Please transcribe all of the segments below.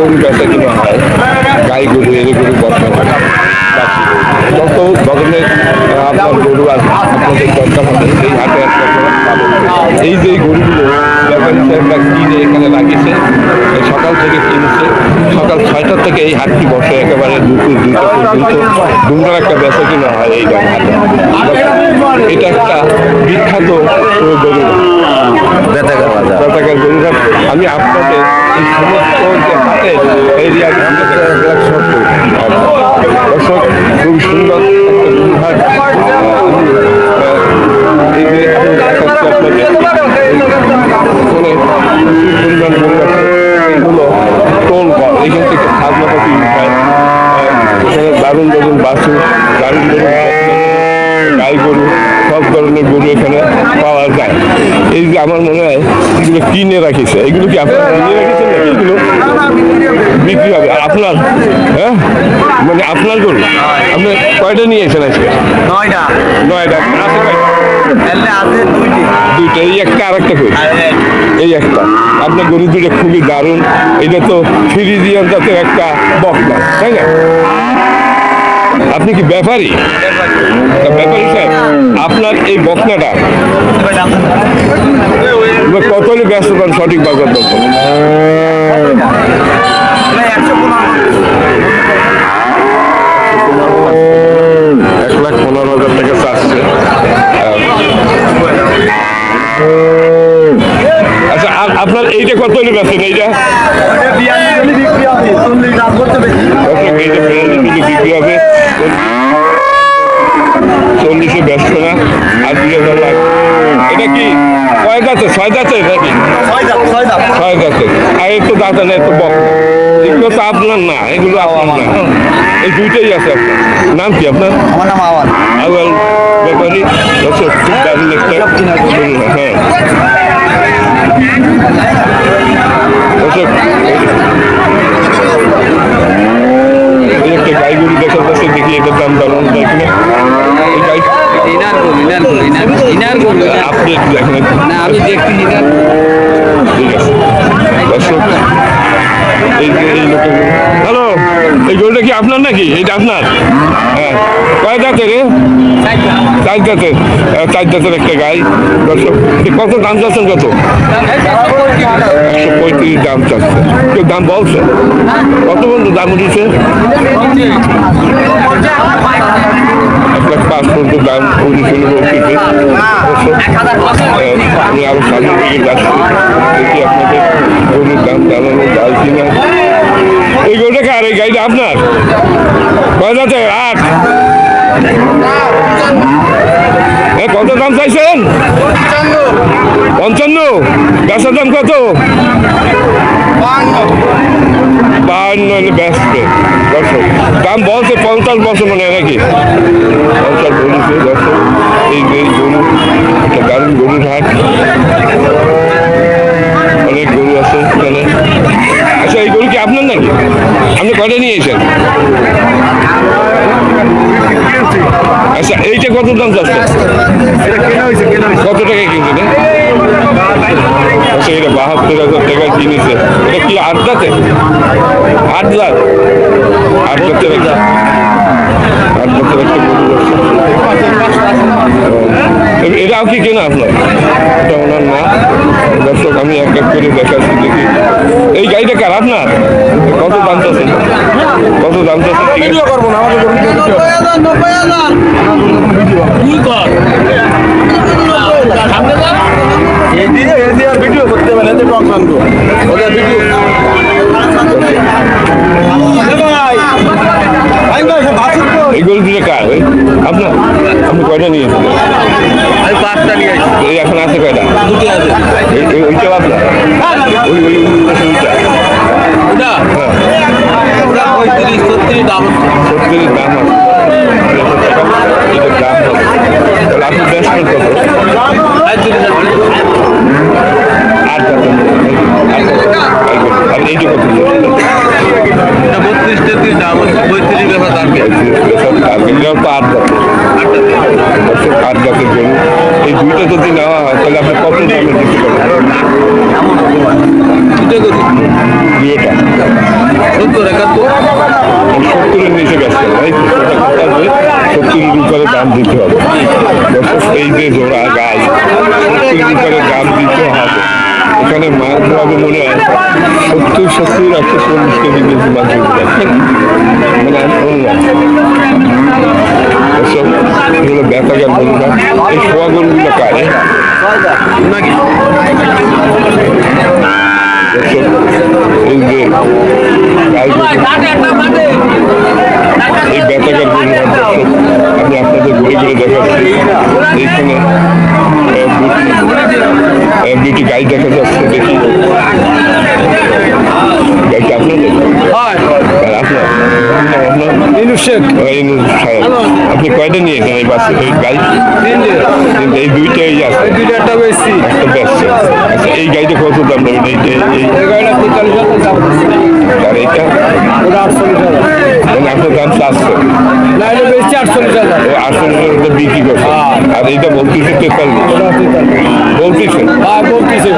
গরু বেচা কিনা হয় গাই গরু এর গরু বর্ষা যত ধরনের আপনার গরু আছে, আপনাদের দরকার হবে, এই হাটে করে। এই যে গরুগুলো ব্যাপারী সাহেবরা কিনে এখানে লাগিয়েছে সকাল থেকে কিনছে সকাল ছয়টার থেকে এই হাটটি বসে একেবারে দুপুর দুইটা পর্যন্ত। দুমড়ার একটা বেচা কিনা হয় এই হাটে এটা একটা বিখ্যাত গরু বেতাগা বাজার। পতাকার আমি আপনাদের এই সমস্ত যে হাটে এরিয়া দর্শক খুব সুন্দর একটা এই যে দেখাচ্ছি এখানে প্রচুর পরিমাণ গরু এগুলো টোল কর এখান থেকে খাজনা পাতি উঠায় এখানে দারুণ দারুণ বাছুর দারুণ দারুণ গাই গরু। সব ধরনের গরু এখানে পাওয়া যায়। এই যে আমার মনে হয় এগুলো কিনে রাখিছে। এগুলো কি আপনার কিনে রাখিছেন নাকি? এগুলো বিক্রি হবে। আর আপনার? হ্যাঁ? মানে আপনার গরু? আপনি কয়টা নিয়েছেন আজকে? নয়টা। নয়টা। আছে কয়টা? আছে দুইটা। এই একটা আর একটা কই? এই একটা। আপনার গরু দুটো খুবই দারুণ। এটা তো ফ্রিজিয়ান জাতের একটা বকনা তাই না? আপনি কি ব্যাপারী? ব্যাপারী আপনার এই বকনাটা? কত হলে ব্যস্ত পান সঠিক বাজার দর এক লাখ পনেরো হাজার টাকা চাচ্ছে। আচ্ছা আপনার এইটা কত হলে বেচেন এইটা? বিক্রি হবে। ব্যস্ত না? আর দুই হাজার লাখ এটা কি? কয় দাঁতে ছয় দাঁতে নাকি? ছয় দাঁতে আর এই তো দাঁতে। না তো বক। এগুলো তো আপনার না এগুলো আপনার না। এই দুইটাই আছে আপনার। নাম কি আপনার? আমার নাম আওয়াজ আওয়াল ব্যাপারী। দর্শক খুব দারুণ একটা হ্যাঁ। দর্শক একটা গাই গরু দেখি এটার দাম দারুণ এই গাই ইনার গরু ইনার গরু ইনার ইনার গরু আপনি একটু দেখেন না আমি দেখছি ইনার দর্শক হ্যালো এই গরুটা কি আপনার নাকি এটা আপনার হ্যাঁ কয় দাঁতের রে চার দাঁতের চার দাঁতের একটা গাই দর্শক কত দাম চাচ্ছেন কত একশো পঁয়ত্রিশ দাম চাচ্ছে কেউ দাম বলছে কত পর্যন্ত দাম উঠেছে এক লাখ পাঁচ পর্যন্ত দাম উঠেছিল বলতেছে আমি আরও সামনের দিকে যাচ্ছি। দেখি আপনাদের গরুর দাম জানানো যায় কিনা? এই গরুটা কার এই গাড়িটা আপনার? কয় যাচ্ছে আট। কত দাম চাইছেন? পঞ্চান্ন। গাছের দাম কত? বাহান্ন হলে ব্যস্ত দর্শক দাম বলছে পঞ্চাশ বছর মনে হয় নাকি? পঞ্চাশ বলেছে দর্শক এই এই গরু একটা দারুণ গরুর হাট। অনেক গরু আছে এখানে। আচ্ছা এই গরু কি আপনার নাকি? আপনি কয়টা নিয়েছেন আচ্ছা এইটা কত দাম যাচ্ছে কত টাকা কিনছে রে? আচ্ছা এটা বাহাত্তর হাজার টাকা কিনেছে। এটা কি আট দাঁত আট দাঁতের একটা গরু এটাও কি কেনা আপনার? এটা ওনার না দর্শক আমি এক এক করে দেখাচ্ছি দেখি। এই গাড়িটা কার? আপনার? কত দাম চাচ্ছেন? কত দাম ভিডিও করব না আমাদের ভিডিও করতে পারে এতে টক ওদের ভিডিও এই দুটো কার? ওই? আপনার? আপনি কয়টা নিয়েছেন আমি পাঁচটা নিয়ে এই এখন আছে কয়টা? দুটি আছে। এই- এই- ওইটাও আপনার? ওই ওই ওই ওইটা ওটা? হ্যাঁ। ওটা পঁয়ত্রিশ ছত্রিশ দাম সত্যির দাম আছে। আট বছর আট এই দুইটা যদি নেওয়া তাহলে আপনি কত দামে দিতে পারবেন দুইটা সত্তর একাত্তর? সত্তরের নিচে গেছে সত্তর রুপারে দাম দিতে হবে। এই যে জোড়া গাছ সত্তর রুপারে দাম দিতে হবে। এখানে মাছ ধরাবে মনে হয় সত্তর সত্তর একশো চল্লিশ কেজি বেশি মাছ মানে এসব এগুলো ব্যথাগার বন্ধুরা এই সোয়াগনগুলো কার? নাকি এই যে এই পরিমাণ দর্শক আমি আপনাদের ঘুরে ঘুরে দেখাচ্ছি এইখানে দুটি দুটি গাই দেখা যাচ্ছে দেখি গাইটা আপনাদের এই। আপনি কয়টা নিয়েছেন এই বাসে এই গাই তিনটে কিন্তু এই আছে দুইটা একটা বেশি একটা ব্যস্ত আচ্ছা এই গাড়িটা কত দাম? নেবেন এইটা এই এই গাড়িটা তেতাল্লিশ হাজার দাম আর এইটা ওটা আটচল্লিশ হাজার। আপনার দাম চারশো। এটা আটচল্লিশ হাজার। আটশো টাকা বিক্রি করছে। আর এইটা বলতেছে তেতাল্লিশ। তেতাল্লিশ হ্যাঁ বলতেছে।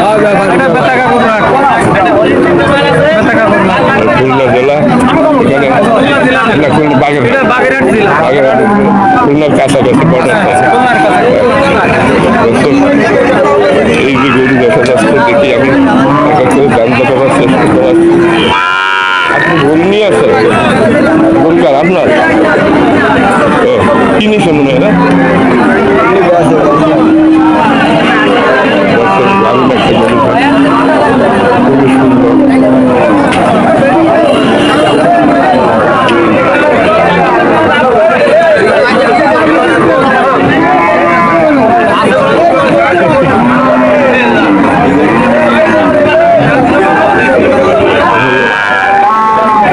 হ্যাঁ খুলনা জেলা। এখানে খুলনা বাগেরহাট। বাগেরহাট খুলনার কাছাকাছি বর্ডার দর্শক এই যে গরু দেখা যাচ্ছে দেখি আমি। করে দাম দেখাবার চেষ্টা করাচ্ছি আপনি নিয়ে আসেন গরু কার আপনার ও কিনেছে মনে হয় না দর্শক দারুণ একটা গরু খুবই সুন্দর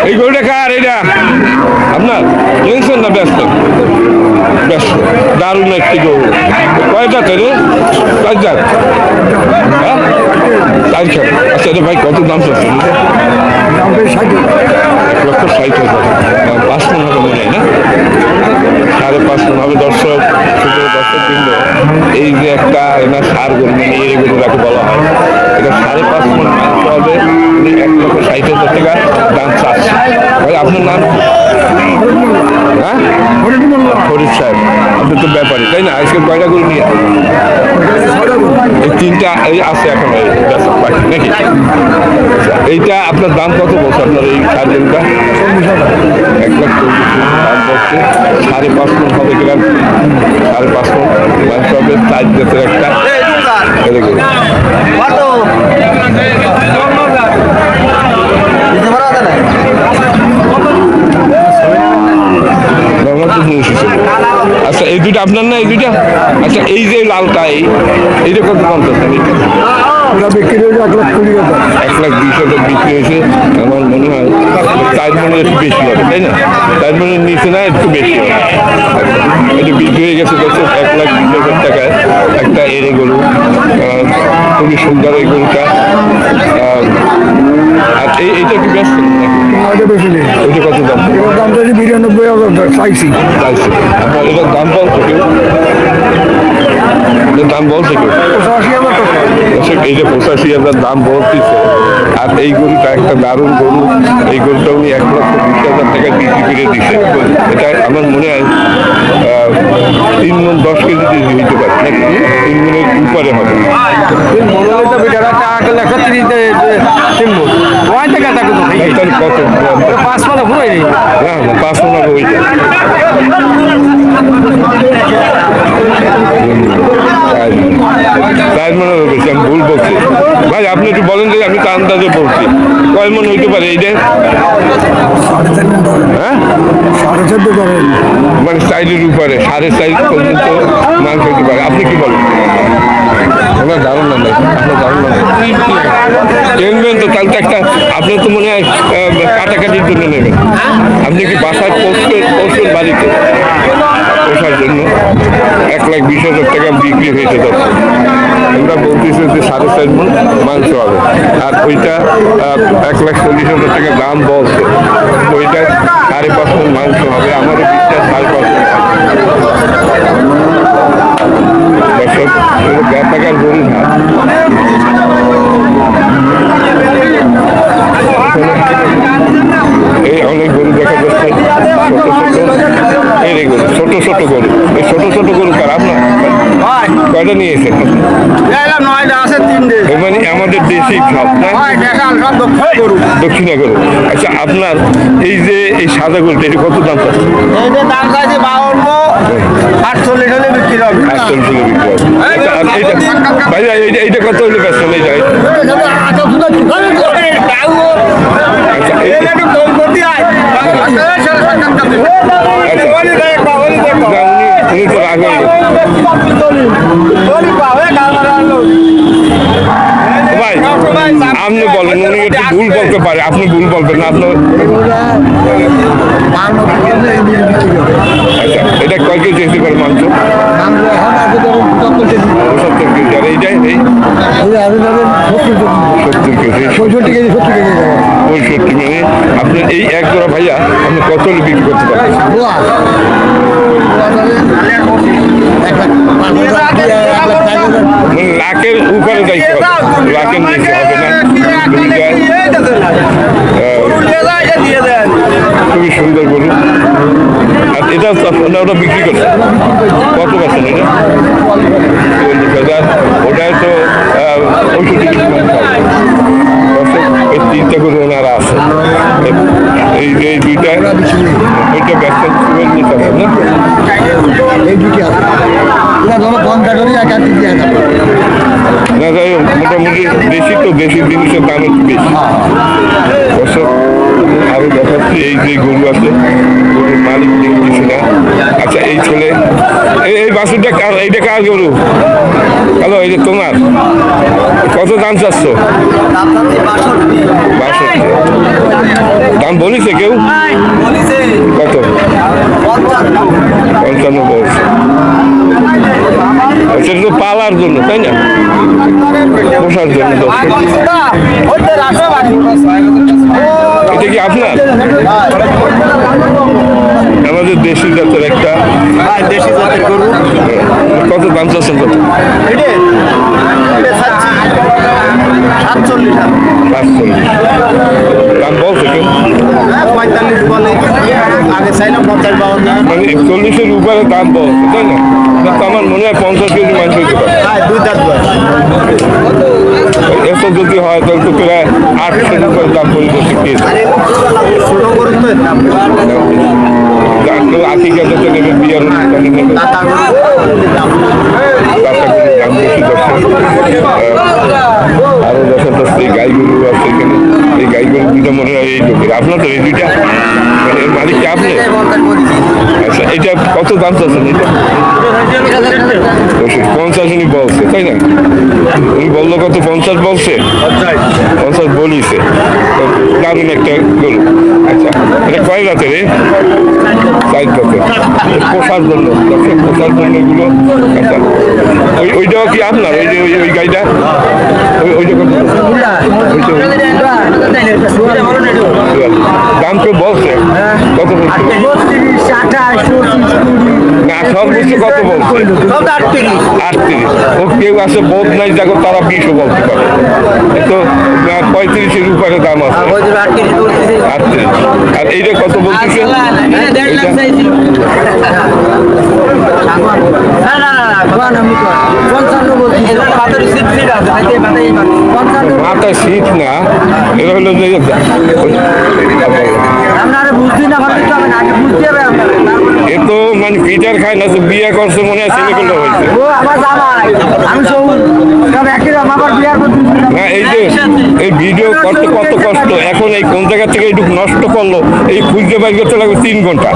এই গরুটা কার এটা আপনার কিনছেন না ব্যস্ত ব্যস্ত দারুণ একটি গরু। কয়টা তো রে কয় জাত? হ্যাঁ? খান আচ্ছা রে ভাই কত দাম চাচ্ছে এক লক্ষ ষাট হাজার। পাঁচ সাড়ে পাঁচ মন হবে দর্শক দর্শক কিন্তু এই যে একটা না সার গরু মানে এর গরু যাকে বলা হয়। এটা সাড়ে পাঁচ মন মাংস হবে। এক লক্ষ ষাট হাজার টাকা দাম চাচ্ছে ভাই, আপনার নাম? হ্যাঁ? ফরিদ সাহেব। আপনি তো ব্যাপারী তাই না? আজকে কয়টা গরু নিয়ে তিনটা এই আছে এখন এই নাকি? আচ্ছা, এইটা আপনার দাম কত বলছে আপনার এই সার এক লাখ সাড়ে পাঁচ মন হবে গ্রাম। সাড়ে পাঁচ মন মাংস হবে চার জাতের একটা এই গরু। বাংলাদেশ নিয়ে এসেছিল আচ্ছা এই দুইটা আপনার না এই দুইটা? আচ্ছা এই যে লালটা এই এইটা কত দাম চাচ্ছেন এইটা? বিক্রি হয়েছে এক লাখ কুড়ি হাজার। এক লাখ বিশ হাজার বিক্রি হয়েছে। আমার মনে হয় চার মনে একটু বেশি হবে তাই না? চার মনের নিচে না একটু বেশি হবে। এটা বিক্রি হয়ে গেছে গেছে এক লাখ বিশ হাজার টাকায় একটা এরে গরু খুবই সুন্দর এই গরুটা আহ, আর এই এইটা কি ব্যস্ত ওটা বেশি নেই। ওইটা কত দাম? এটার দাম চাইছি বিরানব্বই হাজার চাইছি। চাইছি। আপনার এটার দাম এটার দাম বলছে কেউ এই যে পঁচাশি হাজার দাম বলতেছে আর এই গরুটা একটা দারুণ গরু এই গরুটা উনি এক লক্ষ বিশ হাজার টাকা বিক্রি করে দিছে এটা আমার মনে হয় তিন মন দশ কেজি কেজি হইতে পারে নাকি? তিন মনের উপরে হবে। কত? পাঁচ পালা ঘুরাই না না পাঁচ হবে ওইটা চার মনে হবে আমি ভুল বলছি। ভাই, আপনি একটু বলেন যে আমি তো আন্দাজে বলছি। কয় মনে হইতে পারে এইটা হ্যাঁ? মানে সাইডের উপরে, সাড়ে সাইড পর্যন্ত মাংস হইতে পারে। আপনি কি বলেন? দারুণ নাম আপনার দারুণ নাম কিনবেন তো তাহলে একটা আপনি তো মনে হয় কাটাকাটির জন্য নেবেন আপনি কি বাসায় পোস্টের পোস্টের বাড়িতে? পোষার জন্য। এক লাখ বিশ হাজার টাকা বিক্রি হয়েছে তখন আমরা বলতেছি যে সাড়ে চার মন মাংস হবে। আর ওইটা এক লাখ চল্লিশ হাজার টাকা দাম বলছে। ওইটা সাড়ে পাঁচ মাংস হবে। আমারও বিশ্বাস সাড়ে পাঁচ মন দর্শক ব্যাপাকার গরু না এই অনেক গরু দেখা যাচ্ছে ছোট ছোট এই রে গরু ছোট ছোট গরু এই ছোট ছোট গরু কার কয়টা নিয়েছেন এলাম নয়টা আছে তিনটে এর মানে আমাদের দেশি সব না হয় দেখাল সব দক্ষ গরু দক্ষিণা আচ্ছা আপনার এই যে এই সাদা গোলটা এটা কত দাম চাচ্ছে বাউন্ন আটচল্লিশ হলে বিক্রি হবে। আটচল্লিশ টাকা বিক্রি হবে। আর এইটা এইটা কত হলে এই- ভাই আপনি বলেন উনি একটু ভুল বলতে পারে। আপনি ভুল বলবেন না আপনার এটা কয় কেজি হতে পারে মাংস? সত্তর কেজি। আর এইটাই? এই? সত্তর কেজি। পঁয়ষট্টি কেজি। সত্তর কেজি পঁয়ষট্টি মানে আপনার এই এক জোড়া ভাইয়া, আপনি কত বিক্রি করতে পারেন মানে লাখের উপরে যাইতে হবে। লাখের নিচে হবে না? খুবই সুন্দর আর এটা তো ওটা বিক্রি করছেন কত পাচ্ছেন এটা? চল্লিশ হাজার ওটায় তো পঁয়ষট্টি হবে। এই তিনটা গরু ওনারা আছে। এই যে এই দুইটা ওইটা ব্যবসা চুয়াল্লিশ হাজার না? এই দুটি আছে। না যাই হোক, মোটামুটি দেশি তো দেশি জিনিসের দাম একটু বেশি। দর্শক আরও দেখাচ্ছি এই যে গরু আছে মালিক দেখতেছি না আচ্ছা এই ছেলে এই বাসুরটা কার এইটা কার গরু? হ্যালো, এই যে তোমার। কত দাম চাচ্ছ? বাষট্টি। দাম বলিছে কেউ? কত? পঞ্চান্ন বলছে সেটা তো পালার জন্য, তাই না? পোষার জন্য এটা কি আপনার? আমাদের দেশি জাতের একটা দেশি জাতের গরু। কত দাম চাচ্ছেন কত? সাতচল্লিশ দাম বলছে কেউ? পঁয়তাল্লিশ বলে। আগে চাইলাম পঞ্চাশ বাউন্ন। মানে উপরে দাম বলছে তাই না? আমার মনে হয় পঞ্চাশ কেজি মাংস হইতে পারে। হ্যাঁ দুই দাঁত বয়স। এত যদি হয় তাহলে তো প্রায় আটশোর উপরে দাম পড়ে কেজি। ছোট গরু তো দাম। কেউ আশি হাজার টাকা নেবে বিয়ার অনুষ্ঠানে নেবে দাতা গরু দাম বেশি দর্শক আরও দেখা যাচ্ছে এই গাইগুলো আছে এখানে এই গাইগুলো দুইটা মনে হয় এই লোকের আপনার তো এই দুইটা মানে এর মালিক আপনি আচ্ছা এটা কত দাম চাচ্ছেন এটা পঞ্চাশ উনি বলছে তাই না উনি বলল কত পঞ্চাশ বলছে পঞ্চাশ বলিছে দারুণ একটা গরু আচ্ছা এটা কয় রাতে রে রাতে পোষার জন্য। পোষার জন্য এগুলো ওই ওইটাও কি আপনার? ওই যে ওই ওই গাড়িটা? ওই কত? দাম তো বলছে। কত বলছে? না সর্বোচ্চ কত বলছে আটত্রিশ। ও কেউ আছে বোধ নাই দেখো তারা বিশও বলতে পারে। তো পঁয়ত্রিশের উপরে দাম আছে। আটত্রিশ আর এইটা কত বলতেছে? মাথা শীত না এটা হলো যে এ তো মানে পিটার খায় না তো বিয়ে করছে মনে হয় ছেলে গুলো হয়েছে। না এই যে এই ভিডিও করতে কত কষ্ট। এখন এই কোন জায়গা থেকে একটু নষ্ট করল এই খুঁজতে বাইর করতে লাগবে তিন ঘণ্টা।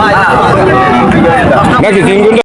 নাকি তিন ঘণ্টা?